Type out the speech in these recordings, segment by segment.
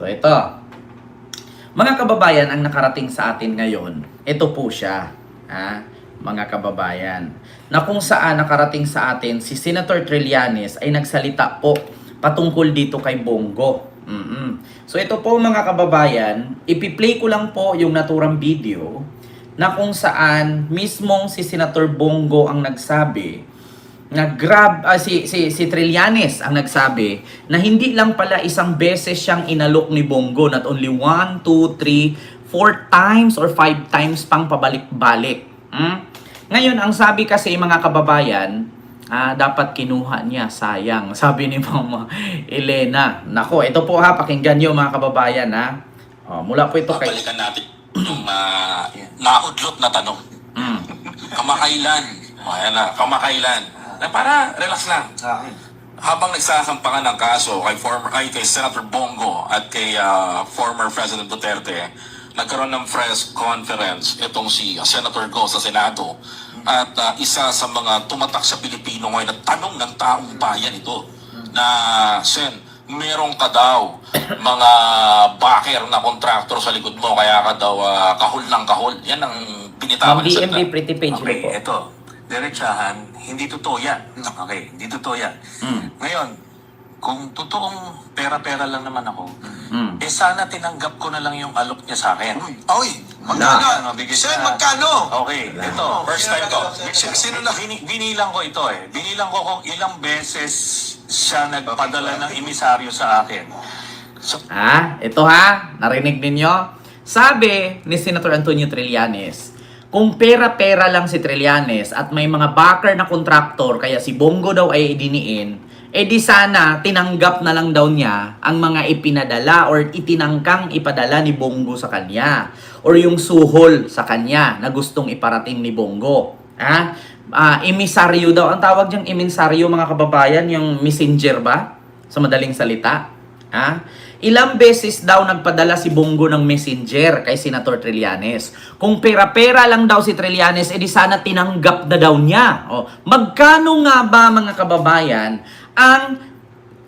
So ito, mga kababayan, ang nakarating sa atin ngayon, ito po siya, ha? mga kababayan, na kung saan nakarating sa atin si Senator Trillanes ay nagsalita po patungkol dito kay Bongo. mm So ito po mga kababayan, ipi-play ko lang po yung naturang video na kung saan mismong si Senator Bongo ang nagsabi na grab ah, si si si Trillanes ang nagsabi na hindi lang pala isang beses siyang inalok ni Bongo not only 1 2 3 4 times or 5 times pang pabalik-balik. Hmm? Ngayon ang sabi kasi mga kababayan, ah, dapat kinuha niya, sayang. Sabi ni Mama Elena. Nako, ito po ha, pakinggan niyo mga kababayan ha. Oh, mula po ito kay Babalikan natin yung uh, naudlot na tanong. Mm. Kamakailan. O, ayan na, kamakailan. Na para, relax lang. Habang nagsasampangan ng kaso kay former ay kay Senator Bongo at kay ah, former President Duterte, nagkaroon ng press conference itong si ah, Senator Go sa Senado at ah, isa sa mga tumatak sa Pilipino ngayon na tanong ng taong bayan ito na Sen, merong ka daw mga backer na kontraktor sa likod mo kaya ka daw ah, kahol ng kahol. Yan ang Ma'am binitawan Senator. pretty page Okay, ito. Diretsahan, hindi totoo yan. Okay, hindi totoo yan. Mm. Ngayon, kung totoong pera-pera lang naman ako, Mm. eh sana tinanggap ko na lang yung alok niya sa akin. Oy, Magkano? Sen, siya. magkano? Okay, ito. First time ko. Sino- Sino na? Bini- binilang ko ito eh. Binilang ko kung ilang beses siya nagpadala ng emisaryo sa akin. So, Ha? Ito ha? Narinig ninyo? Sabi ni Senator Antonio Trillanes, kung pera-pera lang si Trillanes at may mga backer na kontraktor kaya si Bongo daw ay idiniin, eh di sana tinanggap na lang daw niya ang mga ipinadala or itinangkang ipadala ni Bongo sa kanya or yung suhol sa kanya na gustong iparating ni Bongo. Ha? Ah, emisaryo daw. Ang tawag diyang emisaryo mga kababayan, yung messenger ba? Sa madaling salita. Ha? Ilang beses daw nagpadala si Bongo ng messenger kay Senator Trillanes. Kung pera-pera lang daw si Trillanes, edi sana tinanggap na daw niya. O, magkano nga ba mga kababayan ang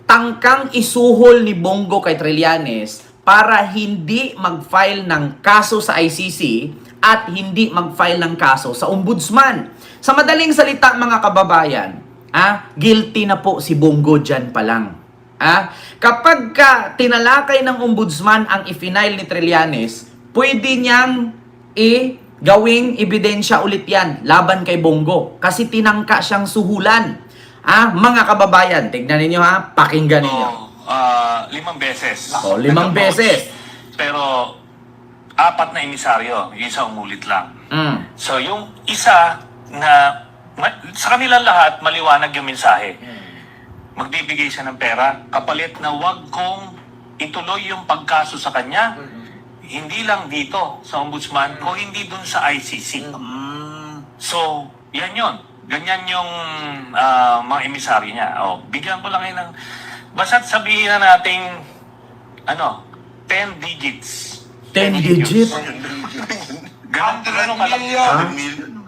tangkang isuhol ni Bongo kay Trillanes para hindi mag-file ng kaso sa ICC at hindi mag-file ng kaso sa ombudsman. Sa madaling salita mga kababayan, ah, guilty na po si Bongo dyan pa lang. Ah, kapag ka tinalakay ng ombudsman ang i-file ni Trillanes, pwede niyang i gawing ebidensya ulit yan laban kay Bongo kasi tinangka siyang suhulan. Ah, mga kababayan, tignan ninyo ha, pakinggan ninyo. ah, limang beses. Oh, limang beses. Pero, apat na emisaryo. Yung isa umulit lang. Mm. So, yung isa na ma- sa kanila lahat, maliwanag yung mensahe. Magbibigay siya ng pera, kapalit na wag kong ituloy yung pagkaso sa kanya, hindi lang dito sa ombudsman, o hindi dun sa ICC. So, yan yon. Ganyan yung ah, mga emisaryo niya. O, bigyan ko lang kayo ng... Basta't sabihin na nating, ano, 10 digits. 10 digit? Ganun, ganun kalaki. Ha?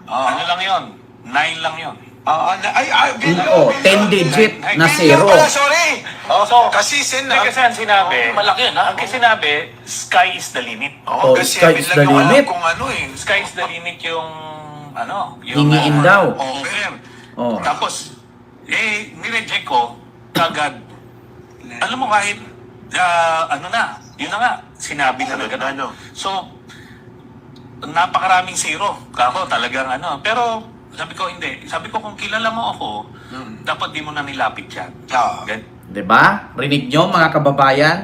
Ano lang yon? 9 lang yon. Ah, na- ay, ay, Oo, 10 digit na zero. Pala, sorry. So, Kasi sin Hindi kasi ang sinabi, Oh, malaki na. ang kasi sky is the limit. Oh, Oh, kasi sky yun is lang the yung alam limit. kung ano eh. Sky is the limit yung, ano, yung... Hingiin ah, daw. Offer. Oh. Tapos, eh, nireject ko, kagad. Alam mo kahit, ah, ano na, yun na nga, sinabi na agad. Ano. So, napakaraming zero. Kako, talagang ano. Pero, sabi ko, hindi. Sabi ko, kung kilala mo ako, dapat di mo na nilapit yan. Ah. Gan- 'Di ba? Rinig nyo mga kababayan?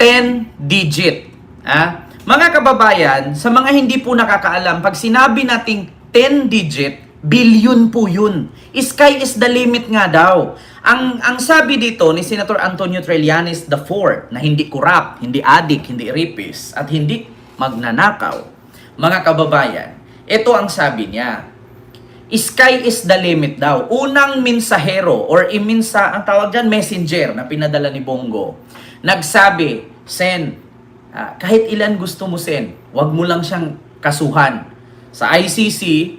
10 digit. Ah? Mga kababayan, sa mga hindi po nakakaalam, pag sinabi nating 10 digit, billion po yun. Sky is the limit nga daw. Ang ang sabi dito ni Senator Antonio Trillanes IV na hindi corrupt, hindi addict, hindi rapist, at hindi magnanakaw. Mga kababayan, ito ang sabi niya. Sky is the limit daw. Unang mensahero or iminsa, ang tawag dyan, messenger na pinadala ni Bongo. Nagsabi, Sen, ah, kahit ilan gusto mo, Sen, wag mo lang siyang kasuhan sa ICC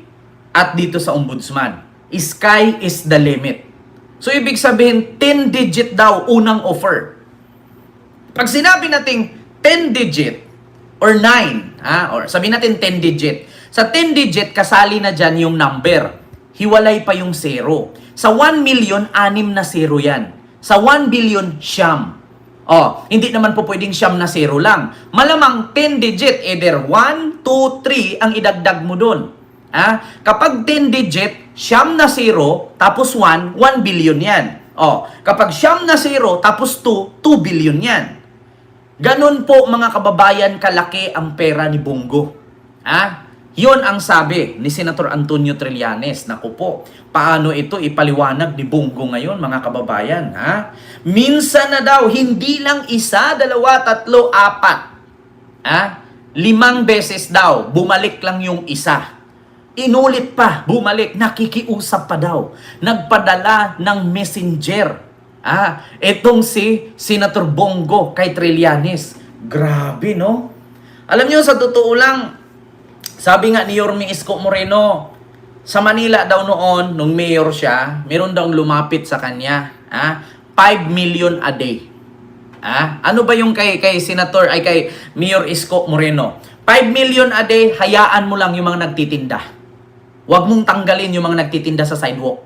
at dito sa Ombudsman. Sky is the limit. So, ibig sabihin, 10 digit daw unang offer. Pag sinabi nating 10 digit or 9, ah, or sabi natin 10 digit, sa 10 digit kasali na dyan yung number. Hiwalay pa yung zero. Sa 1 million, anim na zero yan. Sa 1 billion, siyam. Oh, hindi naman po pwedeng siyam na zero lang. Malamang 10 digit, either 1, 2, 3 ang idagdag mo doon. Ah, kapag 10 digit, siyam na zero, tapos 1, 1 billion yan. Oh, kapag siyam na zero, tapos 2, 2 billion yan. Ganun po mga kababayan kalaki ang pera ni Bongo. Ah, Yun ang sabi ni Senator Antonio Trillanes. Naku po, paano ito ipaliwanag ni Bongo ngayon mga kababayan? Ha? Minsan na daw, hindi lang isa, dalawa, tatlo, apat. Ha? Limang beses daw, bumalik lang yung isa. Inulit pa, bumalik, nakikiusap pa daw. Nagpadala ng messenger. Ah, etong si Senator Bongo kay Trillanes. Grabe, no? Alam niyo sa totoo lang, sabi nga ni Yorme Isko Moreno, sa Manila daw noon, nung mayor siya, meron daw lumapit sa kanya. Ah, 5 million a day. Ah, ano ba yung kay kay senator ay kay Mayor Isko Moreno? 5 million a day, hayaan mo lang yung mga nagtitinda. Huwag mong tanggalin yung mga nagtitinda sa sidewalk.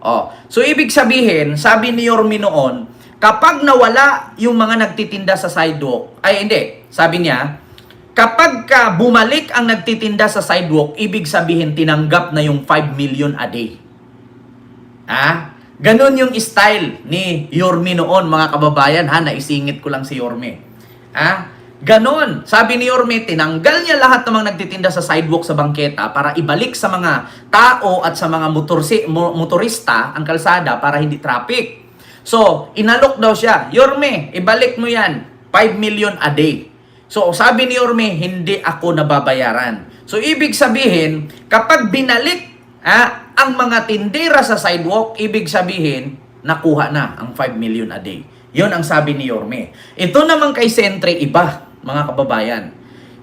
Oh, so ibig sabihin, sabi ni Yorme noon, kapag nawala yung mga nagtitinda sa sidewalk, ay hindi, sabi niya, kapag ka bumalik ang nagtitinda sa sidewalk, ibig sabihin tinanggap na yung 5 million a day. Ha? Ganon yung style ni Yorme noon, mga kababayan. Ha? Naisingit ko lang si Yorme. Ha? Ganon. Sabi ni Yorme, tinanggal niya lahat ng mga nagtitinda sa sidewalk sa bangketa para ibalik sa mga tao at sa mga motorsi, mo- motorista ang kalsada para hindi traffic. So, inalok daw siya. Yorme, ibalik mo yan. 5 million a day. So, sabi ni Yorme, hindi ako nababayaran. So, ibig sabihin, kapag binalik ah, ang mga tindera sa sidewalk, ibig sabihin, nakuha na ang 5 million a day. Yon ang sabi ni Yorme. Ito naman kay Sentre, iba, mga kababayan.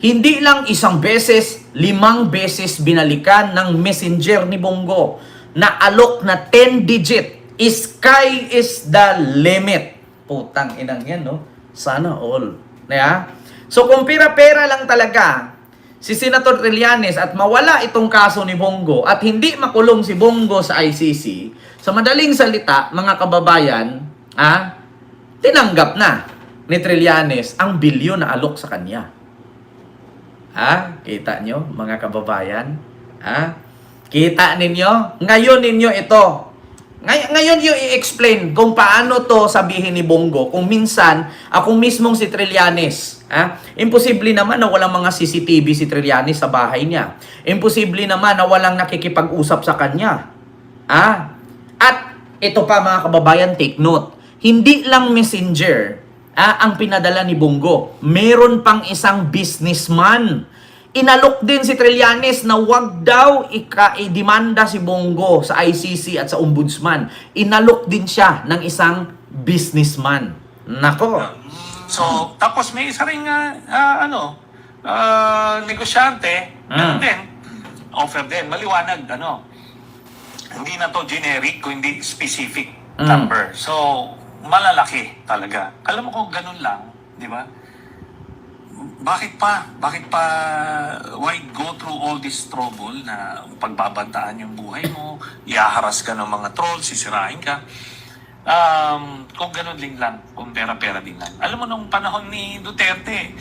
Hindi lang isang beses, limang beses binalikan ng messenger ni Bongo na alok na 10 digit. Sky is the limit. Putang inang yan, no? Sana all. Yeah? So kung pera-pera lang talaga si Senator Trillanes at mawala itong kaso ni Bongo at hindi makulong si Bongo sa ICC, sa madaling salita, mga kababayan, ah, tinanggap na ni Trillanes ang bilyon na alok sa kanya. Ha? Kita nyo, mga kababayan? Ha? Kita ninyo? Ngayon ninyo ito. Ngay- ngayon yung i-explain kung paano to sabihin ni Bongo kung minsan ako mismong si Trillanes. Ha? Imposible naman na walang mga CCTV si Trillanes sa bahay niya. Imposible naman na walang nakikipag-usap sa kanya. Ha? At ito pa mga kababayan, take note. Hindi lang messenger ah, ang pinadala ni Bongo. Meron pang isang businessman. Inalok din si Trillanes na wag daw ika-demanda si Bongo sa ICC at sa Ombudsman. Inalok din siya ng isang businessman. Nako. So, tapos may isa ring ah, ah, ano, ah, negosyante, ano Mm. din, offer din, maliwanag, ano, hindi na to generic, kundi specific Mm. number. So, malalaki talaga. Alam mo kung ganun lang, di ba? Bakit pa? Bakit pa? Why go through all this trouble na pagbabantaan yung buhay mo, iaharas ka ng mga trolls, sisirain ka? Um, kung ganun din lang, kung pera-pera din lang. Alam mo, nung panahon ni Duterte,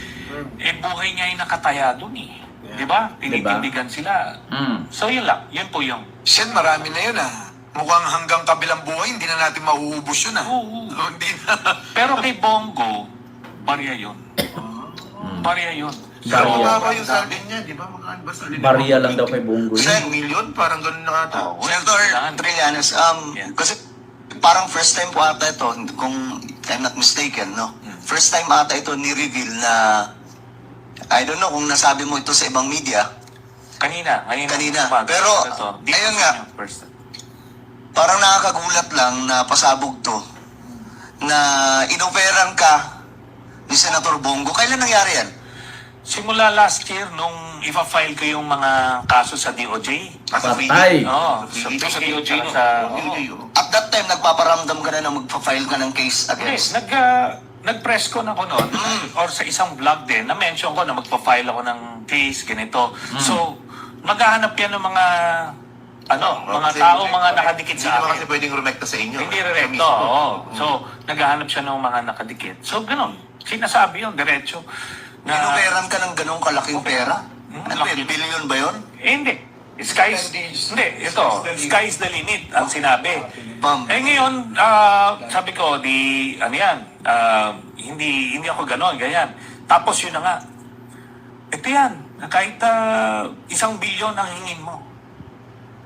eh buhay niya ay nakataya dun eh. Di ba? Tinitindigan sila. Mm. So yun lang, yun po yung Sen, marami na yun ah. Mukhang hanggang kabilang buhay, hindi na natin mauubos yun ah. Oo. Oh, hindi na. Pero kay Bongo, barya yun. Barya yun. Pero Barya. mababa yung sabi niya, di ba? Mga basta Barya lang daw kay Bongo yun. 10 million, parang ganun na ata. Oo. Senator. Trillanes, um, Yeah. kasi parang first time po ata ito, kung I'm not mistaken, no? Hmm. First time ata ito ni-reveal na, I don't know kung nasabi mo ito sa ibang media, Kanina, kanina. Kanina. umaga. Pero, Ito, di ayun ko nga. First. parang nakakagulat lang na pasabog to, na inoperan ka ni Senator Bongo. Kailan nangyari yan? Simula last year, nung ipa-file ko yung mga kaso sa DOJ. Patay. Oo, sa PDOJ. Sa, oo. At that time, nagpaparamdam ka na na magpa-file ka ng case Yes, against. nag, ah, nag-press ko na ko noon, or sa isang vlog din, na-mention ko na magpa-file ako ng case, ganito. So, maghahanap yan ng mga, ano, mga Kasi tao, hindi- mga nakadikit Hindi sa naman akin. kasi pwedeng rumekta sa inyo. Hindi Sa recto, mismo. oo. So, naghahanap siya ng mga nakadikit. So, ganun. Sinasabi yun, diretso. Na, Inoperan ka ng ganong kalaking pera? Hmm, Ano laki. yun, billion ba yun? eh, hindi. Sky's, hindi, ito, sky's the limit, ang sinabi. Ma'am, Eh ngayon, ah, sabi ko, di, ano yan, ah, hindi, hindi ako ganon, ganyan. Tapos yun na nga, ito yan, na kahit ah, isang bilyon ang hingin mo,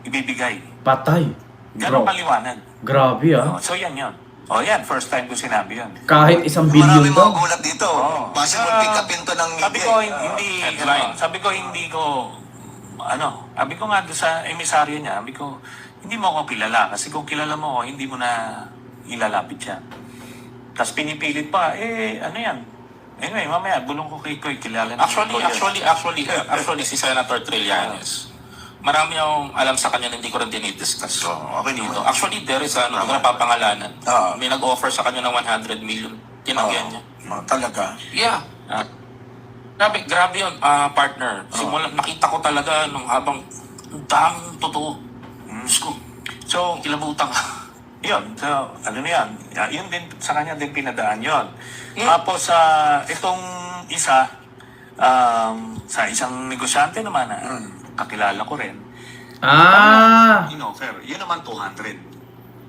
ibibigay. Patay. Ganon Bro, kaliwanag. grabe ah. So yan yun. O yan, first time ko sinabi yun. Kahit isang marami bilyon to. mga gulat dito. Oo. Possible Ah, pick upin to ng Sabi media. ko, eh. hindi, headline. sabi ko, hindi ko, ano, sabi ko nga doon sa emisaryo niya, sabi ko, hindi mo ako kilala. Kasi kung kilala mo ako, hindi mo na ilalapit siya. Tapos pinipilit pa, eh, ano yan? Anyway, mamaya, bulong ko kay Koy, kilala na Actually, actually, actually, actually, si Senator Trillanes, marami akong alam sa kanya na hindi ko rin dinidiscuss. So, okay dito. naman. Actually, there is ano, hindi ko napapangalanan. Ah. May nag-offer sa kanya ng 100 million. Tinanggihan niya. Ah, talaga. Yeah. Ah. Grabe, grabe yun, ah, partner. Simula, nakita ko talaga nung habang ang daming totoo. Diyos ko. So, kilabutan ka. Yun, so, ano na yan? Ah, Yun din, sa kanya din pinadaan yun. Hmm. Tapos, sa itong isa, um, sa isang negosyante naman na kakilala ko rin, Ah, in-offer, yun naman 200.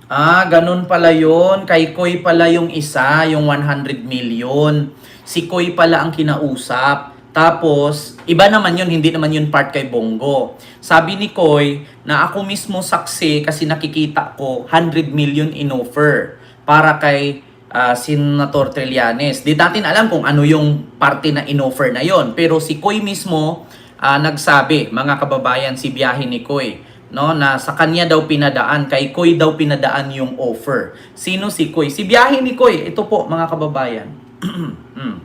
ah, ganun pala yun. Kay Koy pala yung isa, yung 100 million. Si Koy pala ang kinausap. Tapos, iba naman yun, hindi naman yun part kay Bongo. Sabi ni Koy na ako mismo saksi kasi nakikita ko 100 million in offer para kay ah, Senator Trillanes. Di natin alam kung ano yung parte na in-offer na yon. Pero si Koy mismo ah, nagsabi, mga kababayan, si biyahe ni Koy, no, na sa kanya daw pinadaan, kay Koy daw pinadaan yung offer. Sino si Koy? Si biyahe ni Koy. Ito po, mga kababayan. Hmm.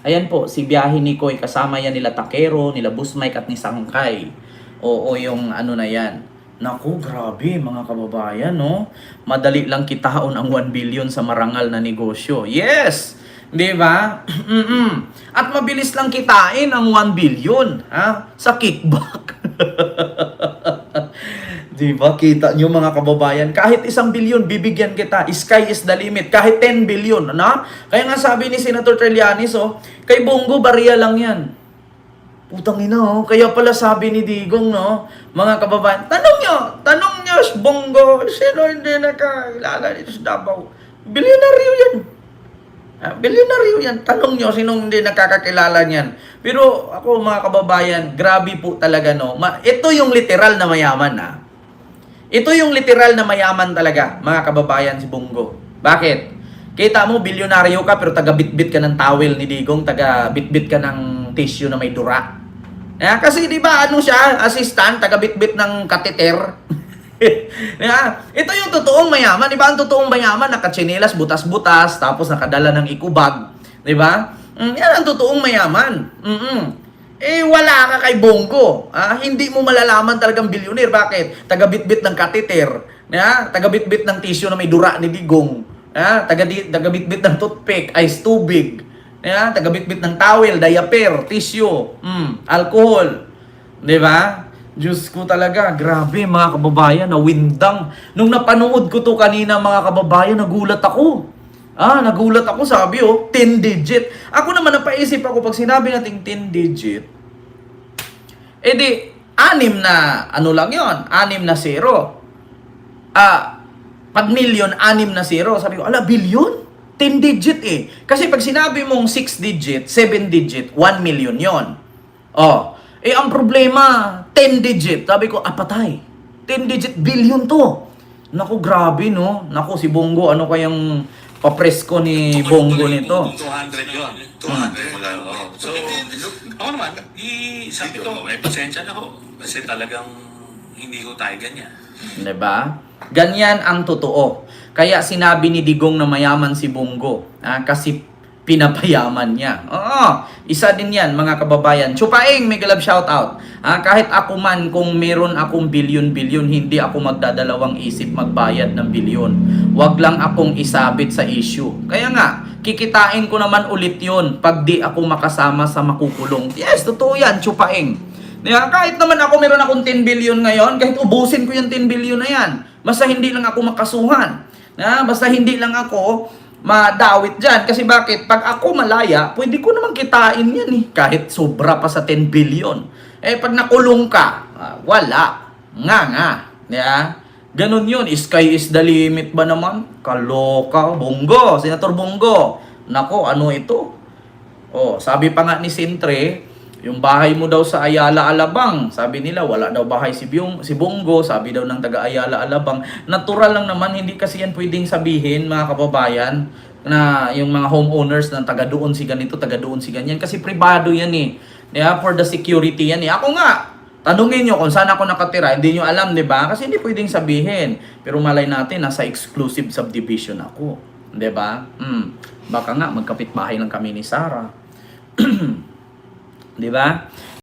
Ayan po, si biyahe ni Koy, kasama yan nila Takero, nila Busmike at ni Sangkay. Oo, yung ano na yan. Naku, grabe mga kababayan, no? Madali lang kitaon ang 1 billion sa marangal na negosyo. Yes! Di ba? At mabilis lang kitain ang 1 billion ha? sa kickback. Di ba? Kita nyo mga kababayan, kahit isang bilyon, bibigyan kita. Sky is the limit. Kahit 10 billion. Ano? Kaya nga sabi ni Senator Trillanes, oh, kay Bongo, bariya lang yan. Putang ina, oh. Kaya pala sabi ni Digong, no? Mga kababayan, tanong nyo, tanong nyo, Bongo, sino hindi nakakilala dito sa Davao? Bilyonaryo yan. Ah, bilyonaryo yan. Tanong nyo, sinong hindi nakakakilala niyan. Pero ako, mga kababayan, grabe po talaga, no? Ma- ito yung literal na mayaman, ah. Ito yung literal na mayaman talaga, mga kababayan si Bongo. Bakit? Kita mo, bilyonaryo ka pero taga-bitbit ka ng towel ni Digong, taga-bitbit ka ng tissue na may dura. Eh, kasi di ba ano siya, assistant, taga-bitbit ng kateter. yeah. Ito yung totoong mayaman. Di ba ang totoong mayaman, nakachinelas, butas-butas, tapos nakadala ng ikubag. Di ba? Mm, yan ang totoong mayaman. Mm-mm. Eh, wala ka kay Bongo. Ah, hindi mo malalaman talagang bilyonir. Bakit? Taga-bitbit ng kateter. Yeah? Taga-bitbit ng tissue na may dura ni Digong. Yeah? Taga- taga-bitbit ng toothpick, ice tubig. Yeah? Taga-bitbit ng towel, diaper, tissue, mm, alcohol. Di ba? Diyos ko talaga, grabe mga kababayan, nawindang. Nung napanood ko to kanina mga kababayan, nagulat ako. Ah, nagulat ako, sabi oh, 10 digit. Ako naman napaisip ako pag sinabi nating 10 digit, eh di, anim na, ano lang yon anim na zero. Ah, pag million, anim na zero. Sabi ko, ala, billion? 10 digit eh. Kasi pag sinabi mong 6 digit, 7 digit, 1 million yon. Oh, eh ang problema, 10 digit. Sabi ko, ah, patay. 10 digit, billion to. Naku, grabe no. Naku, si Bongo, ano kayang papresko ni Bongo nito? 200 yun. 200. Oo. So, ako naman, i, sabi ko, may pasensya na ako. Kasi talagang hindi ko tayo ganyan. 'Di ba? Ganyan ang totoo. Kaya sinabi ni Digong na mayaman si Bongo. Ah, kasi pinapayaman niya. Oo, isa din yan mga kababayan. Chupaing, may galab shoutout. Ah, kahit ako man, kung meron akong bilyon-bilyon, hindi ako magdadalawang isip magbayad ng bilyon. Huwag lang akong isabit sa issue. Kaya nga, kikitain ko naman ulit yun pag di ako makasama sa makukulong. Yes, totoo yan, chupaing. Di ba? Kahit naman ako meron akong 10 billion ngayon, kahit ubusin ko yung 10 billion na yan, basta hindi lang ako makasuhan. Na, basta hindi lang ako madawit dyan. Kasi bakit? Pag ako malaya, pwede ko naman kitain yan eh. Kahit sobra pa sa 10 billion. Eh, pag nakulong ka, ah, wala. Nga nga. Yeah? Ganon yun. Sky is the limit ba naman? Kaloka. Bongo. Senator Bongo. Nako, ano ito? Oh, sabi pa nga ni Sintre, yung bahay mo daw sa Ayala Alabang. Sabi nila wala daw bahay si Byung, si Bongo, sabi daw ng taga Ayala Alabang. Natural lang naman, hindi kasi yan pwedeng sabihin mga kababayan na yung mga homeowners na taga doon si ganito, taga doon si ganyan kasi privado yan eh. Yeah, for the security yan eh. Ako nga, tanungin nyo kung saan ako nakatira, hindi nyo alam, di ba? Kasi hindi pwedeng sabihin. Pero malay natin, nasa exclusive subdivision ako. Di ba? Hmm. Baka nga, magkapit bahay lang kami ni Sarah. Di ba?